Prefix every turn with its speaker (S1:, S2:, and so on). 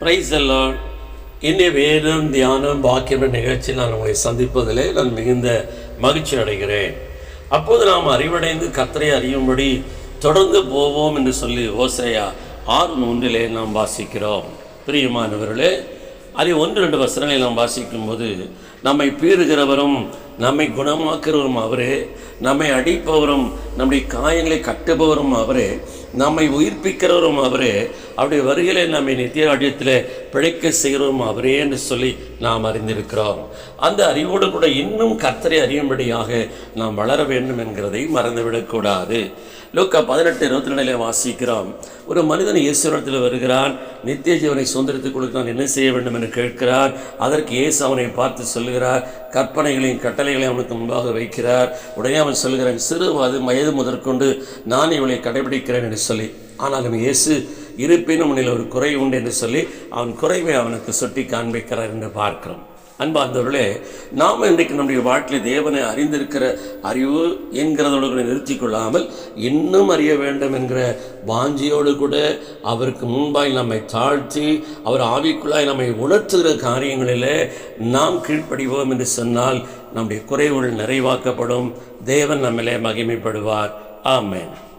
S1: Price எல்லாம் இன்றைய வேதம் தியானம் பாக்கியம் நிகழ்ச்சியில் நான் உங்களை சந்திப்பதிலே நான் மிகுந்த மகிழ்ச்சி அடைகிறேன். அப்போது நாம் அறிவடைந்து கத்தரை அறியும்படி தொடர்ந்து போவோம் என்று சொல்லி ஓசையா ஆறு மூன்றிலே நாம் வாசிக்கிறோம். பிரியமானவர்களே அதை ஒன்று ரெண்டு வசனங்களை நாம் வாசிக்கும்போது நம்மை பீறுகிறவரும் நம்மை குணமாக்குறவரும் அவரே நம்மை அடிப்பவரும் நம்முடைய காயங்களை கட்டுபவரும் அவரே. நம்மை உயிர்ப்பிக்கிறவரும் அவரே. அவருடைய வருகையிலே நம்மை நித்திய ராஜ்யத்தில் பிழைக்க செய்கிறவரும் அவரே என்று சொல்லி நாம் அறிந்திருக்கிறோம். அந்த அறிவோடு கூட இன்னும் கர்த்தரை அறியும்படியாக நாம் வளர வேண்டும் என்கிறதை மறந்துவிடக்கூடாது. லோக்கா பதினெட்டு இருபத்தி ரெண்டிலே வாசிக்கிறோம். ஒரு மனிதன் இயேசுவரத்தில் வருகிறான். நித்திய ஜீவனை சுதந்திரத்துக் கொடுக்க நான் என்ன செய்ய வேண்டும் என்று கேட்கிறார். அதற்கு இயேசு அவனை பார்த்து சொல்லுகிறார் கற்பனைகளையும் கட்டளைகளையும் அவனுக்கு முன்பாக வைக்கிறார். உடனே அவன் சொல்கிறான் சிறு வயது வயது முதற்கொண்டு நான் இவளை கடைபிடிக்கிறேன் என்று சொல்லி. ஆனாலும் இயேசு இருப்பினும் உன்னில் ஒரு குறை உண்டு என்று சொல்லி அவன் குறைவை அவனுக்கு சுட்டி காண்பிக்கிறார் என்று பார்க்கிறோம். அன்பார்ந்தவர்களே நாம் இன்றைக்கு நம்முடைய வாழ்க்கையில் தேவனை அறிந்திருக்கிற அறிவு என்கிறதோடு கூட நிறுத்தி கொள்ளாமல் இன்னும் அறிய வேண்டும் என்கிற வாஞ்சியோடு கூட அவருக்கு முன்பாய் நம்மை தாழ்த்தி அவர் ஆவிக்குள்ளாய் நம்மை உணர்த்துகிற காரியங்களிலே நாம் கீழ்ப்படிவோம் என்று சொன்னால் நம்முடைய குறைவுகள் நிறைவாக்கப்படும். தேவன் நம்மிலே மகிமைப்படுவார். ஆமேன்.